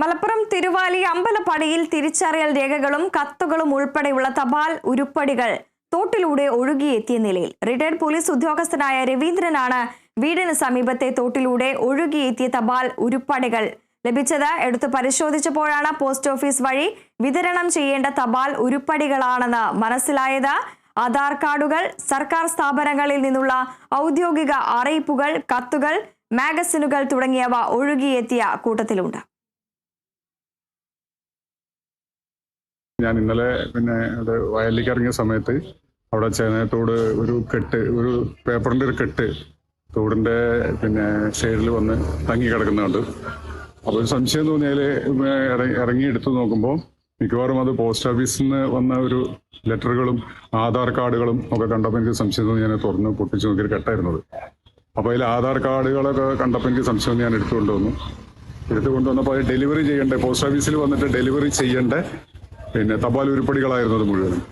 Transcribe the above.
മലപ്പുറം തിരുവാലി അമ്പലപ്പടിയിൽ തിരിച്ചറിയൽ രേഖകളും കത്തുകളും ഉൾപ്പെടെയുള്ള തപാൽ ഉരുപ്പടികൾ തോട്ടിലൂടെ ഒഴുകിയെത്തിയ നിലയിൽ. റിട്ടയർഡ് പോലീസ് ഉദ്യോഗസ്ഥനായ രവീന്ദ്രനാണ് വീടിന് സമീപത്തെ തോട്ടിലൂടെ ഒഴുകിയെത്തിയ തപാൽ ഉരുപ്പടികൾ. ലഭിച്ചത് എടുത്തു പരിശോധിച്ചപ്പോഴാണ് പോസ്റ്റ് ഓഫീസ് വഴി വിതരണം ചെയ്യേണ്ട തപാൽ ഉരുപ്പടികളാണെന്ന് മനസ്സിലായത്. ആധാർ കാർഡുകൾ സർക്കാർ സ്ഥാപനങ്ങളിൽ നിന്നുള്ള ഔദ്യോഗിക അറിയിപ്പുകൾ കത്തുകൾ മാഗസിനുകൾ തുടങ്ങിയവ ഒഴുകിയെത്തിയ കൂട്ടത്തിലുണ്ട്. ഞാൻ ഇന്നലെ പിന്നെ അവിടെ വയലിലേക്ക് ഇറങ്ങിയ സമയത്ത് അവിടെ ചേനത്തോട് ഒരു കെട്ട് ഒരു പേപ്പറിന്റെ ഒരു കെട്ട് തോടിന്റെ പിന്നെ സൈഡിൽ വന്ന് തങ്ങി കിടക്കുന്നുണ്ട്. അപ്പോൾ ഒരു സംശയം തോന്നിയാൽ ഇറങ്ങി എടുത്തു നോക്കുമ്പോൾ മിക്കവാറും അത് പോസ്റ്റ് ഓഫീസിൽ നിന്ന് വന്ന ഒരു ലെറ്ററുകളും ആധാർ കാർഡുകളും ഒക്കെ കണ്ടപ്പോൾ എനിക്ക് സംശയം തോന്നി ഞാൻ തുറന്ന് പൊട്ടിച്ചു നോക്കിയൊരു കെട്ടായിരുന്നത്. അപ്പോൾ അതിൽ ആധാർ കാർഡുകളൊക്കെ കണ്ടപ്പോൾ എനിക്ക് സംശയം ഞാൻ എടുത്തുകൊണ്ട് വന്നു. എടുത്തു കൊണ്ടുവന്നപ്പോൾ അത് ഡെലിവറി ചെയ്യേണ്ട? പോസ്റ്റ് ഓഫീസിൽ വന്നിട്ട് ഡെലിവറി ചെയ്യേണ്ട? പിന്നെ തപാൽ ഉരുപ്പടികളായിരുന്നു അത് മുഴുവനും.